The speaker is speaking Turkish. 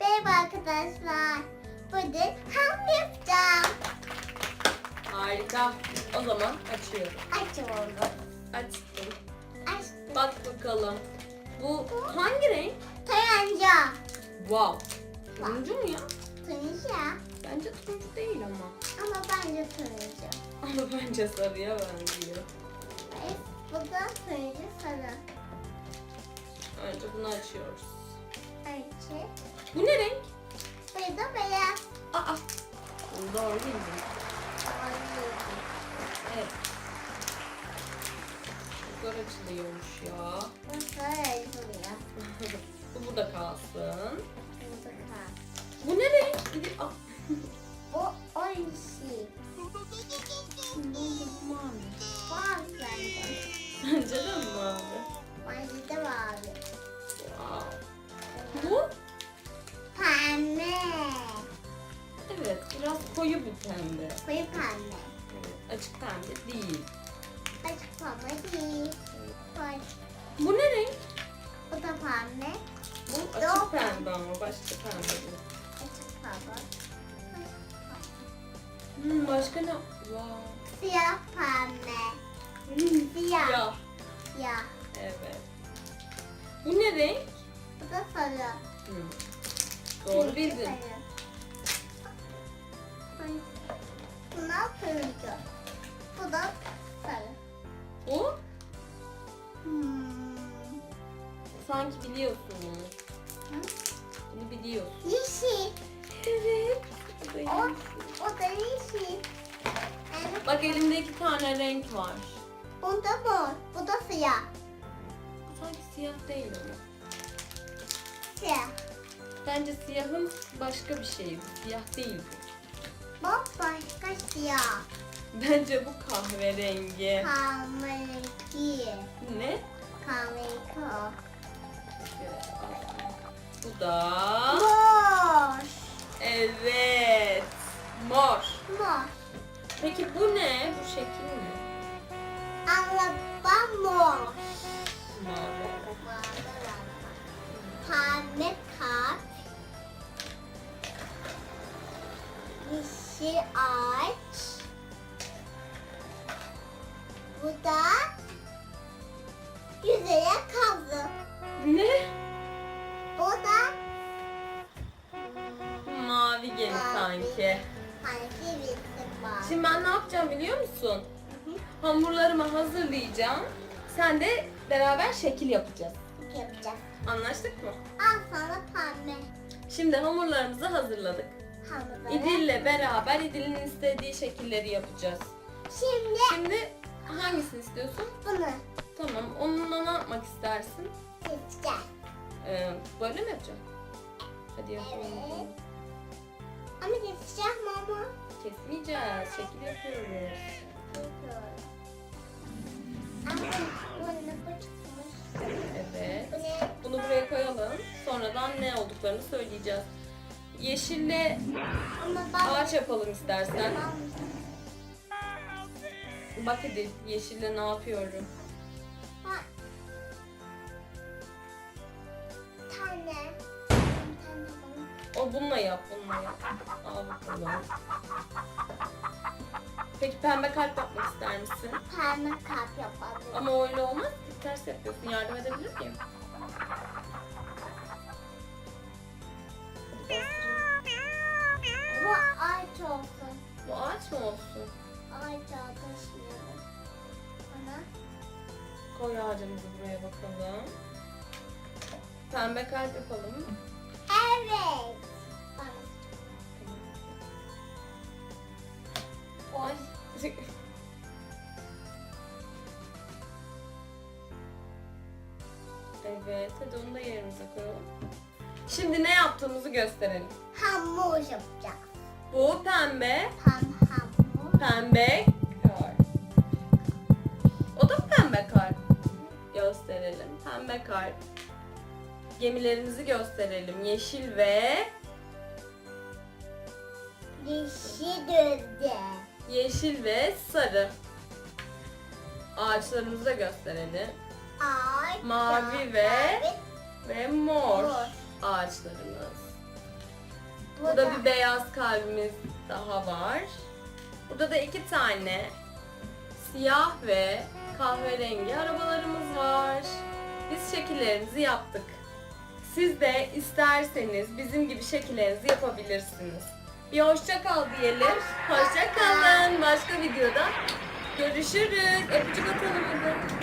Merhaba arkadaşlar. Bugün hamle yapacağım. Harika. O zaman açıyorum. Açıyorum. Açtım. Açtım. Bak bakalım. Bu hangi renk? Tayanca. Wow. Turuncu mu ya? Turuncu ya. Bence turuncu değil ama. Ama bence turuncu. Ama bence sarıya benziyor. Evet, bu da turuncu sarı. Önce bunu açıyoruz. Önce. Bu ne renk? Bu da beyaz. Aa. Bunu doğru bildin. Evet. Zor açılıyormuş ya. Bu sarı açılıyor. Bu burada kalsın. Bu oyuncu. Mavi. Var bende. Bence de mi mavi? Bende de var. Wow. Bu? Pembe. Evet, biraz koyu bir pembe. Koyu pembe. Evet, açık pembe değil. Açık pembe değil. Koy. Bu ne renk? Bu da pembe. Bu açık pembe ama başka pembe bu. Pembe. Hmm, başka ne? Wow. Siyah pembe. Hmm, Siyah. ya. Siyah. Evet. Bu ne renk? Bu da sarı. Hmm. Doğru bildin. Sarı. Ay. Bunlar turuncu. Bu da sarı. Bu? Hmm. Sanki biliyorsun bunu. Hı? Bunu biliyorsun. Yeşil. Evet. Bu O, o da yeşil. Evet. Bak elimde iki tane renk var. Bu da mor. Bu da siyah. Bu sanki siyah değil ama. Siyah. Bence siyahın başka bir şeyi. bu. Siyah değil bu. Bu başka siyah. Bence bu kahverengi. Kahverengi. Ne? Kahverengi. Bu da... Mor. Yeşil ağaç. Bu da güzel kazı. Ne? Bu da Mavi gemi Mavi. sanki. hangi bir var? Şimdi ben ne yapacağım biliyor musun? Hamurlarımı hazırlayacağım. Sen de beraber şekil yapacağız. yapacağız. Anlaştık mı? Al sana pembe Şimdi hamurlarımızı hazırladık. Hamurları. İdil'le beraber İdil'in istediği şekilleri yapacağız. Şimdi Şimdi hangisini istiyorsun? bunu Tamam. Onunla ne yapmak istersin? seçeceğiz. Ee, böyle mi yapacağım? Hadi yapalım. Evet. Ama seçeceğim mama. Kesmeyeceğiz. Şekil yapıyoruz. Ama bunu bu çıkmış. Evet. Bunu buraya koyalım. Sonradan ne olduklarını söyleyeceğiz. Yeşille ağaç yapalım istersen. Bak hadi yeşille ne yapıyorum. Bak. Tane. O bununla yap, bununla yap. Al bakalım. Peki pembe kalp yapmak ister misin? Pembe kalp yapalım. Ama öyle olmaz. Ters yapıyorsun. Yardım edebilir miyim? Koy ağacımızı buraya bakalım. Pembe kalp yapalım. Evet. Ay. Evet, hadi onu da yerimize koyalım. Şimdi ne yaptığımızı gösterelim. Hamur yapacağız. Bu pembe, Ham hamur. pembe kalp. O da pembe kalp? Gösterelim. Pembe kalp. Gemilerimizi gösterelim. Yeşil ve Yeşil dövde. Yeşil ve sarı. Ağaçlarımızı da gösterelim. Ağaç. Mavi ve- mavi. Ve mor, Mor. ağaçlarımız. Bu Burada da bir beyaz kalbimiz daha var. Burada da iki tane siyah ve kahverengi arabalarımız var. Biz şekillerimizi yaptık. Siz de isterseniz bizim gibi şekillerinizi yapabilirsiniz. Bir hoşça kal diyelim. Hoşça kalın. Başka videoda görüşürüz. Öpücük atalım hadi.